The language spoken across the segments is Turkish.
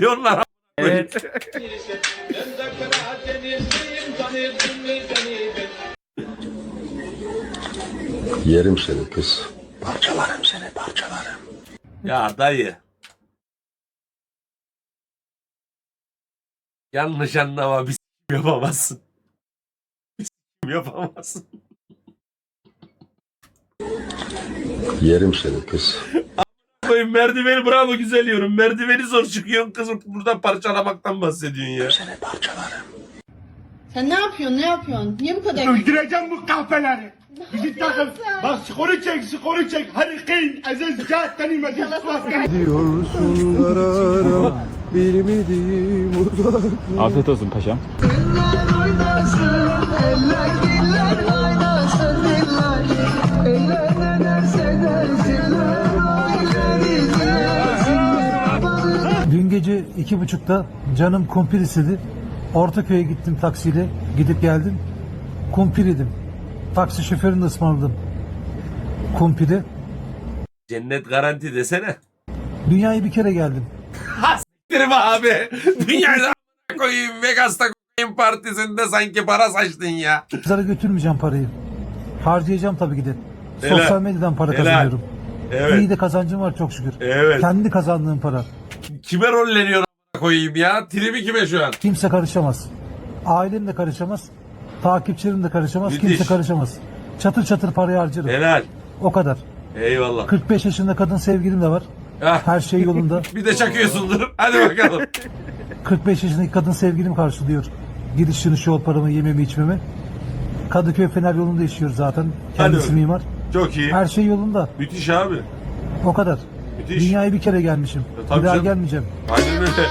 Tokatlıyorlar? Evet. Yerim seni kız. Parçalarım seni parçalarım. Ya dayı. Yanlış anlama bir s**kim yapamazsın. Bir s**kim yapamazsın. Yerim seni kız. Koyun merdiveni bravo güzel yorum. Merdiveni zor çıkıyorsun kızım. Buradan parçalamaktan bahsediyorsun ya. Seni parçalarım. Sen ne yapıyorsun? Ne yapıyorsun? Niye bu kadar Öldüreceğim bu kahpeleri. Bizi takın. Bak skoru çek, skoru çek. Harikin, aziz, cahtani, meclis, Afiyet olsun paşam. Dün gece iki buçukta canım kumpir istedi. Ortaköy'e gittim taksiyle. Gidip geldim. Kumpir yedim. Taksi şoförünü de ısmarladım. Kumpiri. Cennet garanti desene. Dünyaya bir kere geldim. Derim abi. Dünyada koyayım. Vegas'ta koyayım partisinde sanki para saçtın ya. Kızlara götürmeyeceğim parayı. Harcayacağım tabii ki de. Sosyal medyadan para Helal. kazanıyorum. Evet. İyi de kazancım var çok şükür. Evet. Kendi kazandığım para. Kime rolleniyor koyayım ya? Tribi kime şu an? Kimse karışamaz. Ailem de karışamaz. Takipçilerim de karışamaz. Müthiş. Kimse karışamaz. Çatır çatır parayı harcarım. Helal. O kadar. Eyvallah. 45 yaşında kadın sevgilim de var. Ah, Her şey yolunda. bir de çakıyorsundur. Hadi bakalım. 45 yaşındaki kadın sevgilim karşılıyor. Gidiş dönüş yol paramı, yememi, içmemi. Kadıköy Fener yolunda yaşıyor zaten. Kendisi bakalım. mimar. Çok iyi. Her şey yolunda. Müthiş abi. O kadar. Müthiş. Dünyaya bir kere gelmişim. tabii bir daha canım. gelmeyeceğim. Aynen öyle.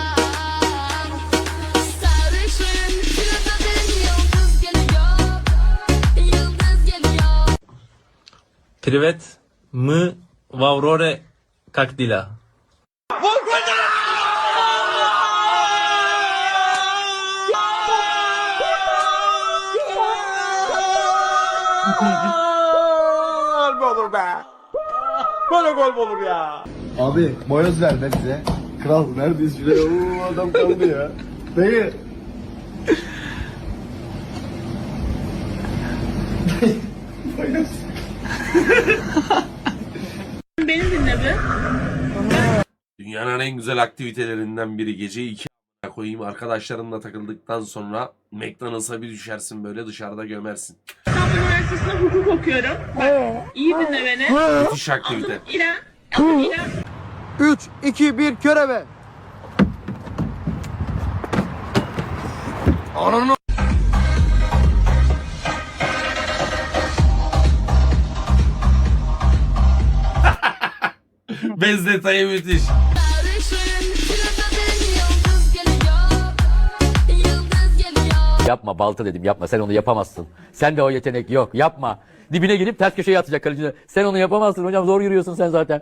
Sarışın yıldızın yıldız geliyor Yıldız geliyor Privet mı Vavrore Kakdila. Abi boyoz ver be bize. Kral neredeyiz şuraya? Oo adam kaldı ya. Dayı. boyoz. Beni dinle bir. Dünyanın en güzel aktivitelerinden biri gece iki koyayım arkadaşlarınla takıldıktan sonra McDonald's'a bir düşersin böyle dışarıda gömersin. İstanbul Üniversitesi'nde hukuk okuyorum. Bak, iyi dinle beni. Müthiş aktivite. İrem. Adım İrem. 3, 2, 1 körebe. Bez detayı müthiş. Sarışın yıldızın yıldız geliyor Yıldız geliyor Yapma balta dedim yapma sen onu yapamazsın. Sen de o yetenek yok yapma. Dibine gelip ters köşeye atacak kaleci. Sen onu yapamazsın hocam zor yürüyorsun sen zaten.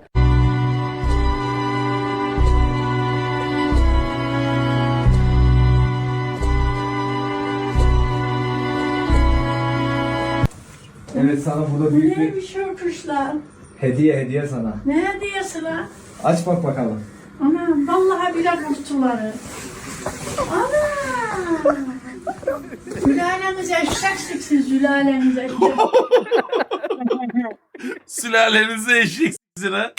Evet sana burada büyük bir Neymiş o kuşlar? hediye hediye sana. Ne hediyesi lan? Aç bak bakalım. Ana vallahi birer kutuları. Ana! Sülalemiz eşek siksin sülalemiz eşek. Sülalenize eşeksizsin ha.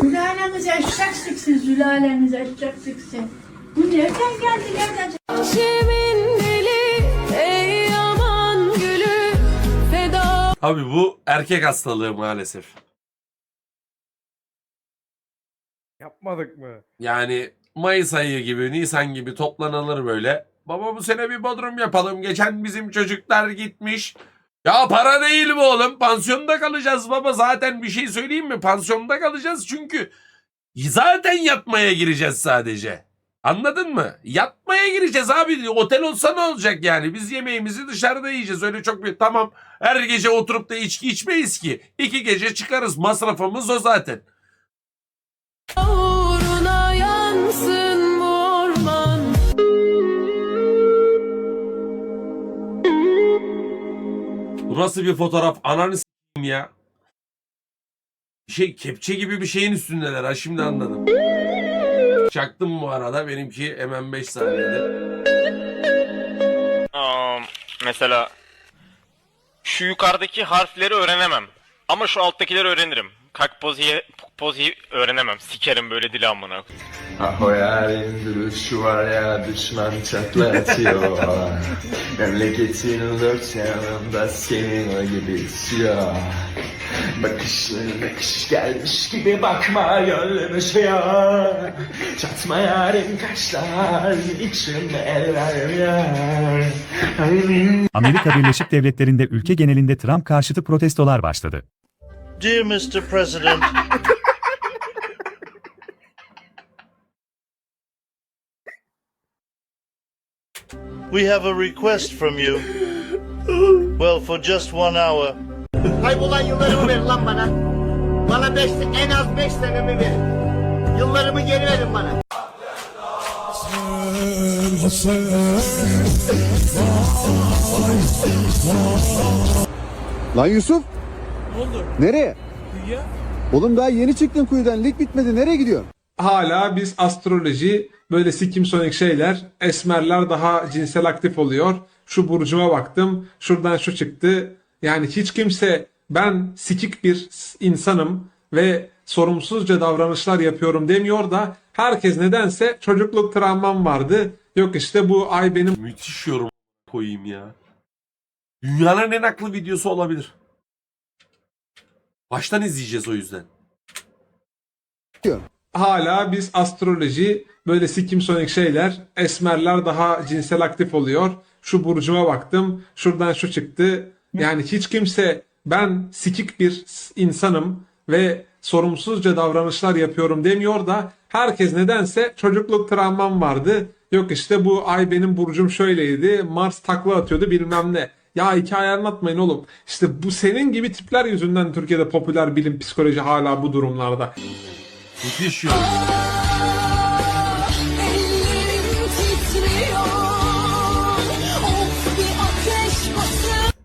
Sülalemiz eşek siksin sülalemiz eşek siksin. Bu nereden geldi nereden? Kimin deli ey Abi bu erkek hastalığı maalesef. Yapmadık mı? Yani Mayıs ayı gibi, Nisan gibi toplanılır böyle. Baba bu sene bir bodrum yapalım. Geçen bizim çocuklar gitmiş. Ya para değil bu oğlum. Pansiyonda kalacağız baba. Zaten bir şey söyleyeyim mi? Pansiyonda kalacağız çünkü zaten yatmaya gireceğiz sadece. Anladın mı? Yatmaya gireceğiz abi. Otel olsa ne olacak yani? Biz yemeğimizi dışarıda yiyeceğiz. Öyle çok bir tamam. Her gece oturup da içki içmeyiz ki. İki gece çıkarız. Masrafımız o zaten. Uğruna yansın bu orman Bu nasıl bir fotoğraf? Ananı s**eyim ya. Şey kepçe gibi bir şeyin üstündeler ha şimdi anladım. Çaktım bu arada benimki hemen 5 saniyede. mesela şu yukarıdaki harfleri öğrenemem. Ama şu alttakileri öğrenirim. Kak poziye poziyi öğrenemem. Sikerim böyle dili amına. Ah o yarın duruşu var ya düşman çatlatıyor. Memleketin dört yanında senin o gibi esiyor. Bakışların akış gelmiş gibi bakma gönlüm ya. Çatma yarın kaşlar içim el vermiyor. Amerika Birleşik Devletleri'nde ülke genelinde Trump karşıtı protestolar başladı. Dear Mr. President. We have a request from you. Well, for just one hour. Kaybolan yıllarımı verin lan bana. Bana beş, en az beş senemi verin. Yıllarımı geri verin bana. Lan Yusuf. Ne oldu? Nereye? Kuyuya. Oğlum daha yeni çıktın kuyudan. Lig bitmedi. Nereye gidiyorsun? Hala biz astroloji böyle sikimsonik şeyler esmerler daha cinsel aktif oluyor. Şu burcuma baktım şuradan şu çıktı. Yani hiç kimse ben sikik bir insanım ve sorumsuzca davranışlar yapıyorum demiyor da herkes nedense çocukluk travmam vardı. Yok işte bu ay benim Müthiş yorum koyayım ya. Dünyanın en aklı videosu olabilir. Baştan izleyeceğiz o yüzden. hala biz astroloji böyle sikimsonik şeyler esmerler daha cinsel aktif oluyor. Şu burcuma baktım şuradan şu çıktı. Yani hiç kimse ben sikik bir insanım ve sorumsuzca davranışlar yapıyorum demiyor da herkes nedense çocukluk travmam vardı. Yok işte bu ay benim burcum şöyleydi. Mars takla atıyordu bilmem ne. Ya hikaye anlatmayın oğlum. İşte bu senin gibi tipler yüzünden Türkiye'de popüler bilim psikoloji hala bu durumlarda. Basıyor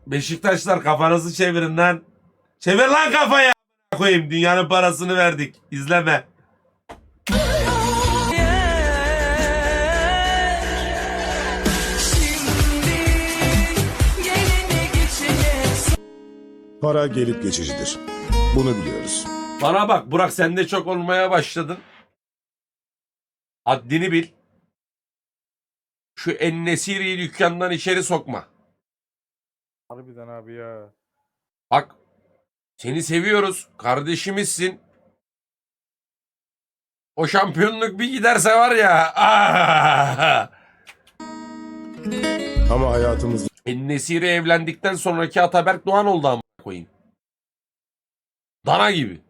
Beşiktaşlar kafanızı çevirin lan. Çevir lan kafayı koyayım. Dünyanın parasını verdik. İzleme. Para gelip geçicidir. Bunu biliyoruz. Bana bak Burak sen de çok olmaya başladın. Haddini bil. Şu Ennesiri'yi dükkandan içeri sokma. Harbiden abi ya. Bak seni seviyoruz. Kardeşimizsin. O şampiyonluk bir giderse var ya. ah! Ama hayatımızdaki Ennesiri evlendikten sonraki Ataberk Doğan oldu ama koyayım. Dana gibi.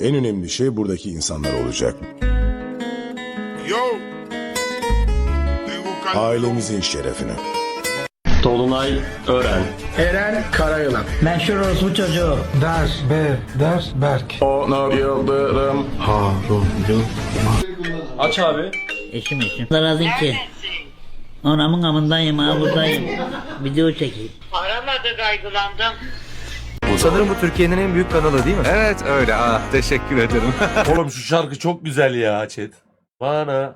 en önemli şey buradaki insanlar olacak. Ailemizin şerefine. Dolunay Ören. Eren Karayılan. Meşhur orospu çocuğu. Der, be, der, berk. Onur Yıldırım. Aç abi. Eşim eşim. Razıyım ki. Anamın amındayım ha buradayım. Video çekeyim. Aramadı kaygılandım. Sanırım bu Türkiye'nin en büyük kanalı değil mi? Evet öyle. Ah teşekkür ederim. Oğlum şu şarkı çok güzel ya chat. Bana.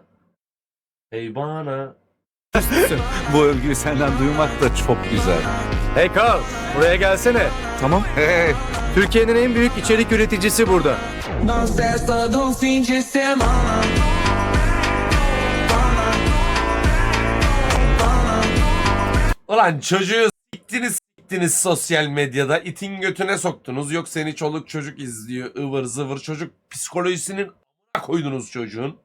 Hey bana. Bu övgüyü senden duymak da çok güzel. Hey Carl buraya gelsene. Tamam. Hey. Türkiye'nin en büyük içerik üreticisi burada. Ulan çocuğu siktiniz gittiniz sosyal medyada itin götüne soktunuz. Yok seni çoluk çocuk izliyor ıvır zıvır çocuk psikolojisinin a**a koydunuz çocuğun.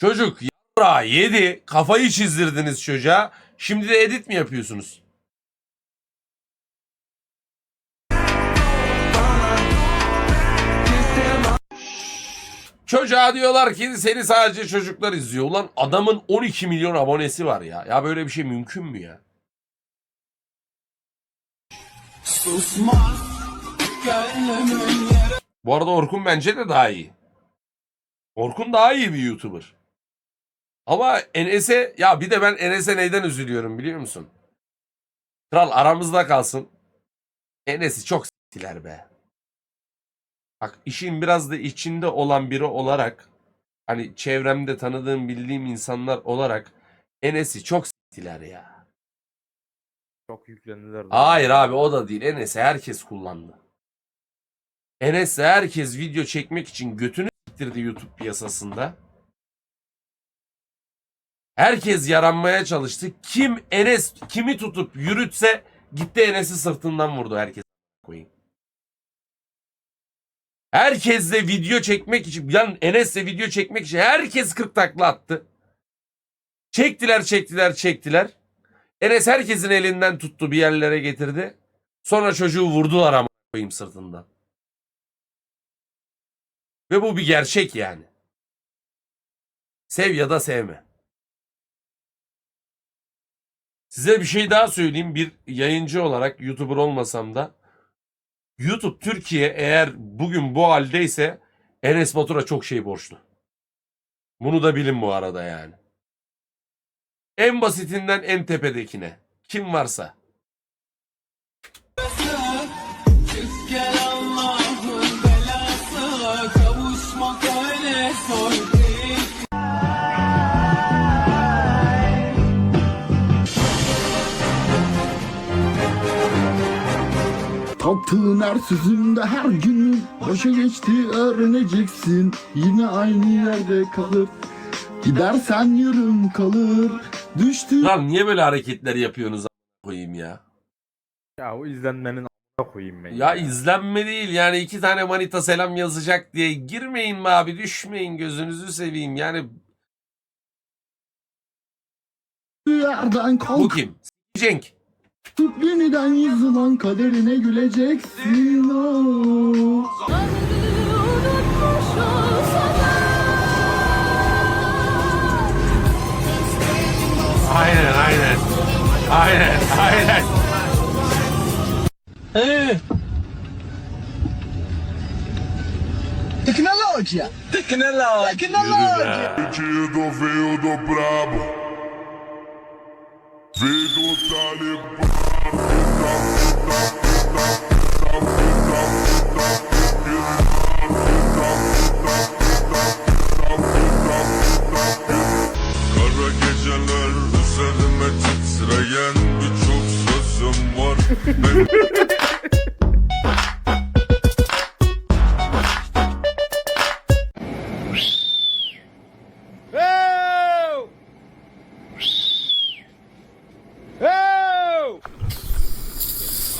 Çocuk yara yedi kafayı çizdirdiniz çocuğa. Şimdi de edit mi yapıyorsunuz? Çocuğa diyorlar ki seni sadece çocuklar izliyor. Ulan adamın 12 milyon abonesi var ya. Ya böyle bir şey mümkün mü ya? Bu arada Orkun bence de daha iyi. Orkun daha iyi bir YouTuber. Ama Enes'e ya bir de ben Enes'e neyden üzülüyorum biliyor musun? Kral aramızda kalsın. Enes'i çok s**tiler be. Bak işin biraz da içinde olan biri olarak hani çevremde tanıdığım bildiğim insanlar olarak Enes'i çok s**tiler ya. Çok yüklendiler. Hayır abi o da değil. Enes'i herkes kullandı. Enes'le herkes video çekmek için götünü s**tirdi YouTube piyasasında. Herkes yaranmaya çalıştı. Kim Enes kimi tutup yürütse gitti Enes'i sırtından vurdu herkes koyayım. Herkesle video çekmek için yani Enes'le video çekmek için herkes 40 takla attı. Çektiler çektiler çektiler. Enes herkesin elinden tuttu bir yerlere getirdi. Sonra çocuğu vurdular ama koyayım sırtından. Ve bu bir gerçek yani. Sev ya da sevme. Size bir şey daha söyleyeyim. Bir yayıncı olarak YouTuber olmasam da YouTube Türkiye eğer bugün bu haldeyse Enes Batur'a çok şey borçlu. Bunu da bilin bu arada yani. En basitinden en tepedekine. Kim varsa. Kalktığın her sözünde her günün boşa geçti öğreneceksin. Yine aynı yerde kalır. Gidersen yarım kalır. Düştü. Lan niye böyle hareketler yapıyorsunuz a- koyayım ya? Ya o izlenmenin a**ına koyayım ben. Ya izlenme değil yani iki tane manita selam yazacak diye girmeyin mi abi düşmeyin gözünüzü seveyim yani yerden bu kalk. kim? Cenk. Yeniden yazılan kaderine güleceksin. Oh. Aynen aynen. Aynen aynen. Ee, Tecnologia! Tecnologia! Tecnologia! Pedido veio do brabo. Veio do talibã. Üzerime titreyen birçok sözüm var.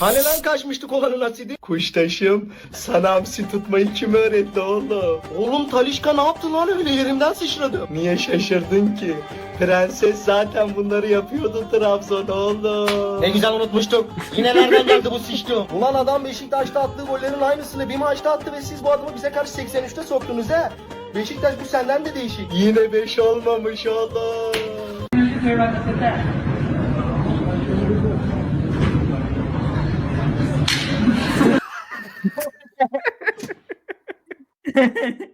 Hani lan kaçmıştık olanın asidi? Kuştaşım, sana hamsi tutmayı kim öğretti oğlum? Oğlum Talişka ne yaptı lan öyle yerimden sıçradım. Niye şaşırdın ki? Prenses zaten bunları yapıyordu Trabzon oğlum. Ne güzel unutmuştuk. Yine nereden geldi bu sıçtı? Ulan adam Beşiktaş'ta attığı gollerin aynısını bir maçta attı ve siz bu adamı bize karşı 83'te soktunuz he. Beşiktaş bu senden de değişik. Yine 5 olmamış oğlum.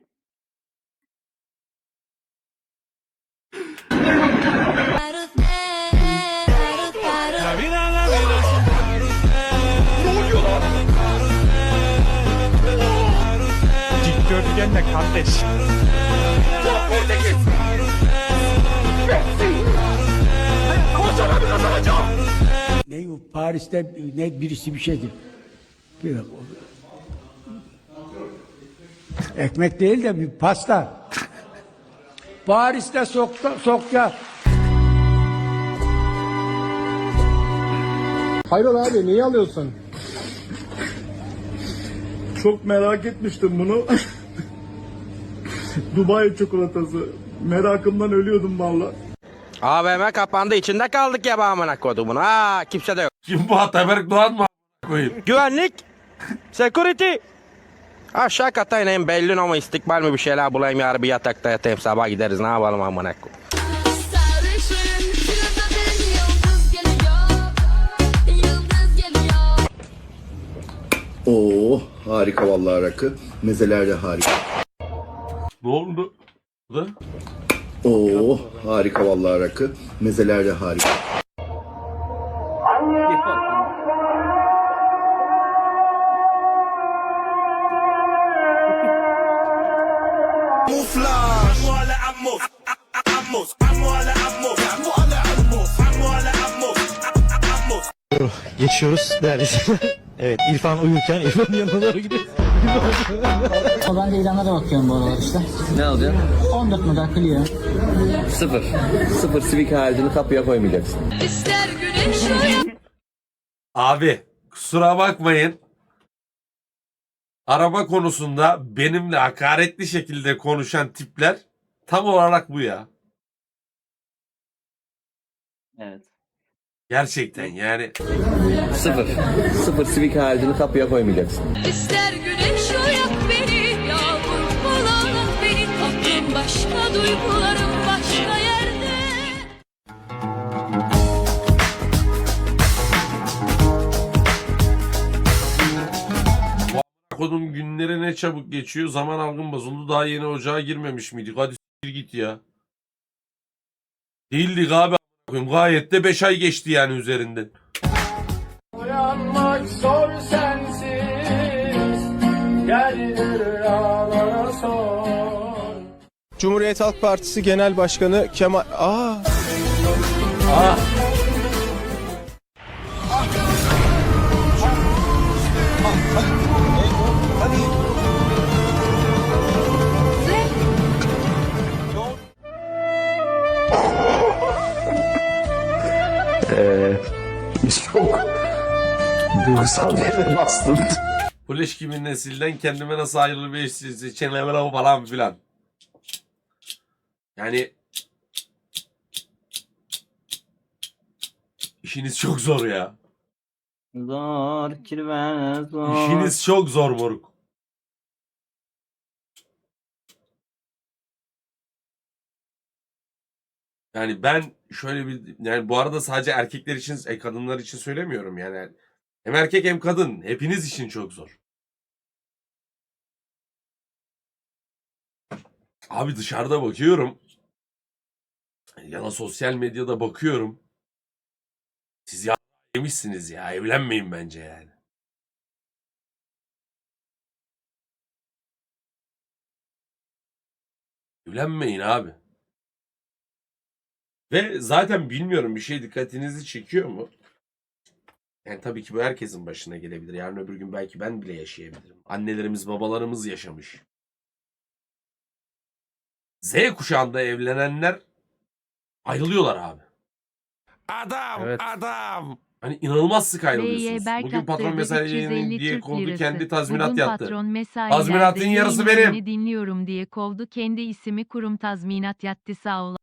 şeydi. Bir. Ekmek değil de bir pasta. Paris'te sokta, sokya. Hayrola abi niye alıyorsun? Çok merak etmiştim bunu. Dubai çikolatası. Merakımdan ölüyordum valla. AVM kapandı içinde kaldık ya amına kodumun. Ha kimse de yok. Kim bu Ataberk Doğan mı koyayım? Güvenlik, security. Aşağı kata ineyim belli ama istikbal mi bir şeyler bulayım yarın bir yatakta yatayım sabah gideriz ne yapalım amına koyayım. Sarışın şuradan yıldız geliyor Yıldız geliyor Oo harika vallahi rakı. Mezeler de harika. Ne oldu? Bu da? Oo harika vallahi rakı. Mezeler de harika. Geçiyoruz neredesin? evet İrfan uyurken İrfan'ın yanına doğru gidiyoruz. Ben de ilanlara bakıyorum bu aralar işte. Ne alacaksın? 14 model Clio. Sıfır. Sıfır Civic haricini kapıya koymayacaksın. İster güneş Abi kusura bakmayın. Araba konusunda benimle hakaretli şekilde konuşan tipler tam olarak bu ya. Evet. Gerçekten yani. Sıfır. Sıfır Civic haricini kapıya koymayacaksın. İster güneş uyak beni Yağmur bulanık beni Aklım başka duygularım başka yerde Kodum günleri ne çabuk geçiyor. Zaman algım bozuldu. Daha yeni ocağa girmemiş miydik? Hadi s**tir git ya. Değildik abi. Koyayım. Gayet de 5 ay geçti yani üzerinden. Uyanmak zor sensiz Geldir ağlara sor Cumhuriyet Halk Partisi Genel Başkanı Kemal... Aa! Ah. Duygusal bastım. Flash gibi nesilden kendime nasıl ayrılır bir seçeneğe falan filan. Yani işiniz çok zor ya. Zor kirve zor. İşiniz çok zor moruk. Yani ben şöyle bir yani bu arada sadece erkekler için e, kadınlar için söylemiyorum yani. Hem erkek hem kadın hepiniz için çok zor. Abi dışarıda bakıyorum. Ya da sosyal medyada bakıyorum. Siz ya yemişsiniz ya evlenmeyin bence yani. Evlenmeyin abi. Ve zaten bilmiyorum bir şey dikkatinizi çekiyor mu? Yani tabii ki bu herkesin başına gelebilir. Yarın öbür gün belki ben bile yaşayabilirim. Annelerimiz, babalarımız yaşamış. Z kuşağında evlenenler ayrılıyorlar abi. Adam, Evet. adam. Hani inanılmaz sık ayrılıyorsunuz. Bugün patron mesai diye kovdu kendi tazminat yattı. Tazminatın yarısı benim. dinliyorum diye kovdu. Kendi ismi kurum tazminat yattı sağ ol.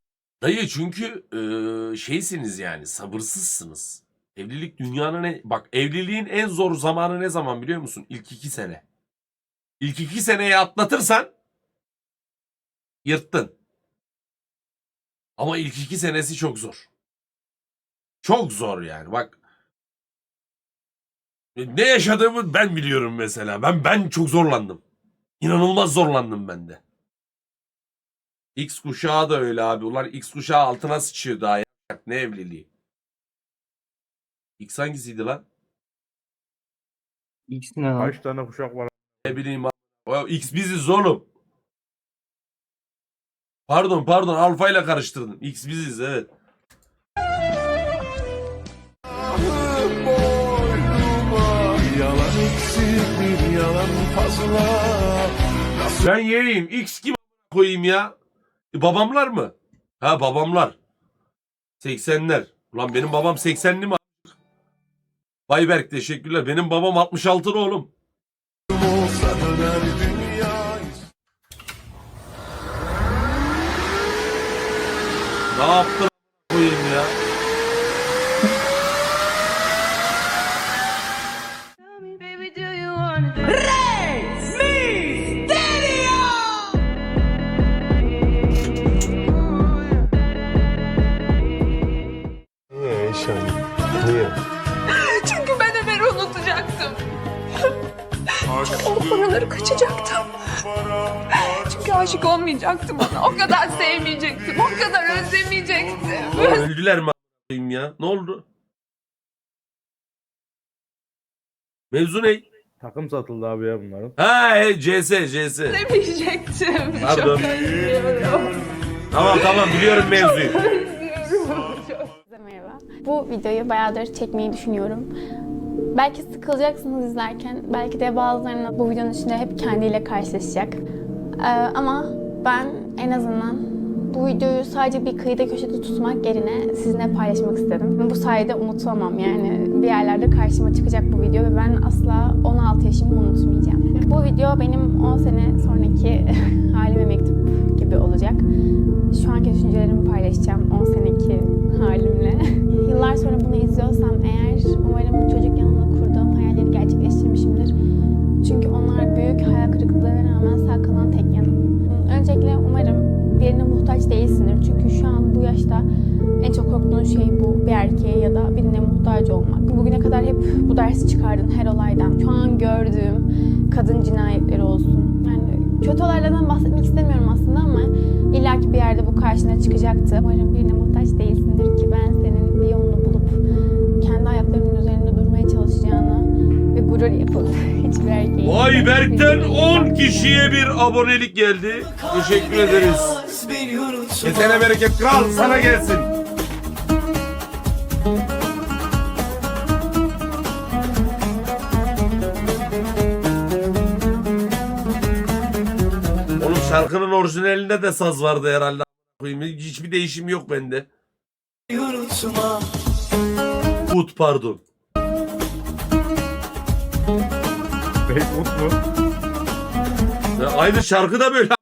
Dayı çünkü eee, şeysiniz yani sabırsızsınız. Evlilik dünyanın en... Bak evliliğin en zor zamanı ne zaman biliyor musun? İlk iki sene. İlk iki seneyi atlatırsan yırttın. Ama ilk iki senesi çok zor. Çok zor yani bak. Ne yaşadığımı ben biliyorum mesela. Ben ben çok zorlandım. İnanılmaz zorlandım ben de. X kuşağı da öyle abi. Ulan X kuşağı altına sıçıyor daha ya. Ne evliliği. X hangisiydi lan? X ne lan? Kaç tane kuşak var? Ne bileyim. a- O X biziz oğlum. Pardon pardon alfa ile karıştırdın. X biziz evet. Yalan eksik bir yalan fazla Ben yiyeyim. X kim a- koyayım ya? E, babamlar mı? Ha babamlar. 80'ler. Ulan benim babam 80'li mi? Bayberk teşekkürler. Benim babam 66'lı oğlum. Ne yaptın O paraları kaçacaktım. Çünkü aşık olmayacaktım ona. O kadar sevmeyecektim. O kadar özlemeyecektim. Öldüler mi a**ayım ya? Ne oldu? Mevzu ne? Takım satıldı abi ya bunların. Ha he, CS CS. Özlemeyecektim. Pardon. Çok özlüyorum. Tamam tamam biliyorum mevzuyu. Merhaba. Bu videoyu bayağıdır çekmeyi düşünüyorum. Belki sıkılacaksınız izlerken. Belki de bazılarına bu videonun içinde hep kendiyle karşılaşacak. Ee, ama ben en azından bu videoyu sadece bir kıyıda köşede tutmak yerine sizinle paylaşmak istedim. Bu sayede unutamam yani. Bir yerlerde karşıma çıkacak bu video ve ben asla 16 yaşımı unutmayacağım. Bu video benim 10 sene sonraki bu dersi çıkardın her olaydan. Şu an gördüğüm kadın cinayetleri olsun. Yani kötü olaylardan bahsetmek istemiyorum aslında ama illaki bir yerde bu karşına çıkacaktı. Umarım birine muhtaç değilsindir ki ben senin bir yolunu bulup kendi ayaklarının üzerinde durmaya çalışacağını ve gurur yapıp hiçbir erkeği... Vay Berk'ten 10 kişiye bir abonelik geldi. Teşekkür ederiz. Kesene bereket kral sana gelsin. Şarkının orijinalinde de saz vardı herhalde. Hiçbir değişim yok bende. Ut pardon. Beyzbut mu? Ya aynı şarkı da böyle